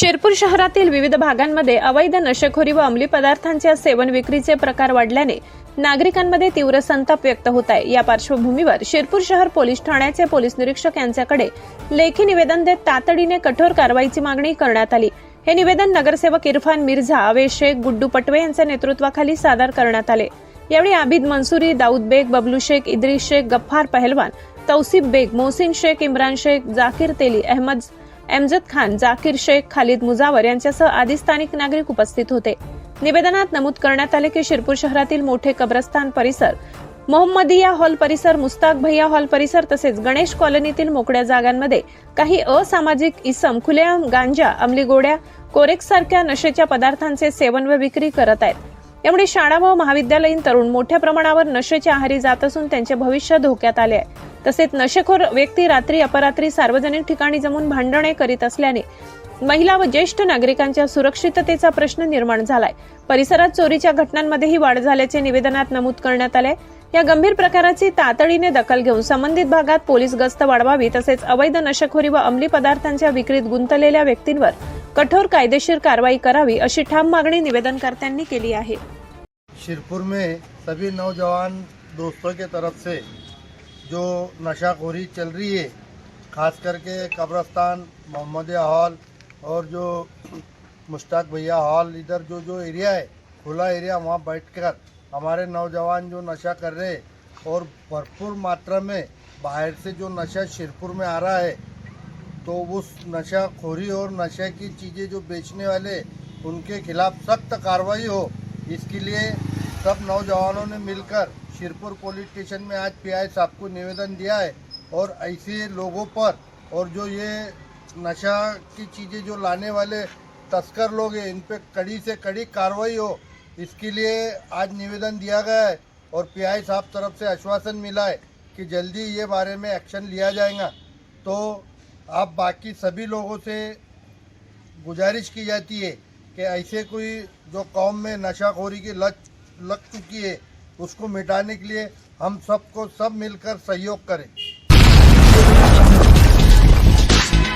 शिरपूर शहरातील विविध भागांमध्ये अवैध नशेखोरी व अंमली पदार्थांच्या सेवन विक्रीचे प्रकार वाढल्याने नागरिकांमध्ये तीव्र संताप व्यक्त होत आहे. या पार्श्वभूमीवर शिरपूर शहर पोलीस ठाण्याचे पोलीस निरीक्षक यांच्याकडे लेखी निवेदन देत तातडीने कठोर कारवाईची मागणी करण्यात आली. हे निवेदन नगरसेवक इरफान मिर्झा अवे शेख गुड्डू पटवे यांच्या नेतृत्वाखाली सादर करण्यात आले. यावेळी आबिद मंसुरी दाऊद बेग बबलू शेख इद्री शेख गफ्फार पहलवान तौसिफ बेग मोहसिन शेख इम्रान शेख जाकीर तेली अहमद एमजद खान जाकीर शेख खालिद मुजावर यांच्यासह आदी स्थानिक नागरिक उपस्थित होते. निवेदनात नमूद करण्यात आले की शिरपूर शहरातील मोठे कब्रस्तान परिसर मोहम्मदिया हॉल परिसर मुस्ताक भैया हॉल परिसर तसेच गणेश कॉलनीतील मोकळ्या जागांमध्ये काही असामाजिक इसम खुलेआम गांजा अंमली गोड्या कोरेक्स सारख्या नशेच्या पदार्थांचे सेवन व विक्री करत आहेत. यामुळे शाळा व महाविद्यालयीन तरुण मोठ्या प्रमाणावर नशेच्या आहारी जात असून त्यांचे भविष्य धोक्यात आले आहे. तसेच नशेखोर व्यक्ती रात्री अपरात्री सार्वजनिक ठिकाणी जमून भांडणे करीत असल्याने महिला व ज्येष्ठ नागरिकांच्या सुरक्षिततेचा प्रश्न निर्माण झालाय. परिसरात चोरीच्या घटनांमध्येही वाढ झाल्याचे निवेदनात नमूद करण्यात आले या गंभीर प्रकाराची तातडीने दखल घेऊन संबंधित भागात पोलीस गस्त वाढवावी तसेच अवैध नशेखोरी व अंमली पदार्थांच्या विक्रीत गुंतलेल्या व्यक्तींवर कठोर कायदेशीर कारवाई करावी अशी ठाम मागणी निवेदनकर्त्यांनी केली आहे. शिरपूर में सभी नौजवान दोस्तों के तरफ से जो नशाखोरी चल रही है, खास करके कब्रस्तान मोहम्मदिया हॉल और जो मुश्ताक भैया हॉल, इधर जो जो एरिया है, खुला एरिया, वहाँ बैठकर हमारे नौजवान जो नशा कर रहे हैं और भरपूर मात्रा में बाहर से जो नशा शिरपुर में आ रहा है तो उस नशाखोरी और नशे की चीज़ें जो बेचने वाले उनके खिलाफ सख्त कार्रवाई हो। इसके लिए सब नौजवानों ने मिलकर शिरपुर पुलिस स्टेशन में आज पीआई साहब को निवेदन दिया है और ऐसे लोगों पर और जो ये नशा की चीज़ें जो लाने वाले तस्कर लोग हैं इन पर कड़ी से कड़ी कार्रवाई हो, इसके लिए आज निवेदन दिया गया है और पीआई साहब तरफ़ से आश्वासन मिला है कि जल्दी ये बारे में एक्शन लिया जाएगा। तो आप बाकी सभी लोगों से गुजारिश की जाती है कि ऐसे कोई जो कौम में नशाखोरी की लत लग चुकी है उसको मिटाने के लिए हम सबको सब मिलकर सहयोग करें।